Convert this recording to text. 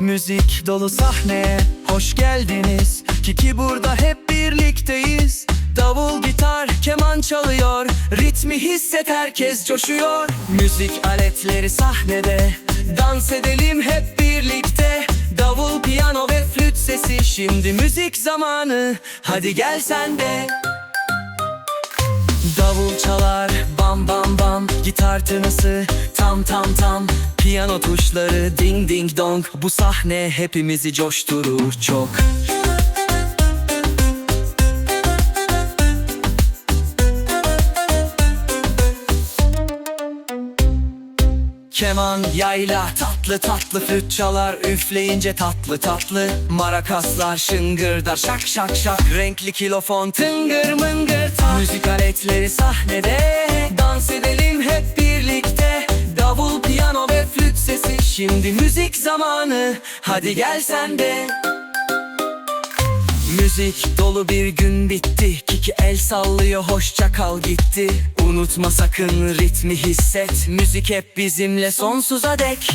Müzik dolu sahneye hoş geldiniz. Kiki burada hep birlikteyiz. Davul, gitar, keman çalıyor. Ritmi hisset herkes coşuyor. Müzik aletleri sahnede Dans edelim hep birlikte. Davul, piyano ve flüt sesi Şimdi müzik zamanı. Hadi gel sen de. Davul çalar bam bam bam. Gitar tınısı tam tam tam. Piyano tuşları ding ding dong. Bu sahne hepimizi coşturur çok. Keman, yayla, tatlı tatlı flüt çalar Üfleyince tatlı tatlı. Marakaslar şıngırdar şak şak şak. Renkli kilofon tıngır mıngır tak Müzik aletleri sahnede Şimdi müzik zamanı. Hadi gel sen de. Müzik dolu bir gün bitti. Kiki el sallıyor hoşça kal gitti. Unutma sakın ritmi hisset. Müzik hep bizimle sonsuza dek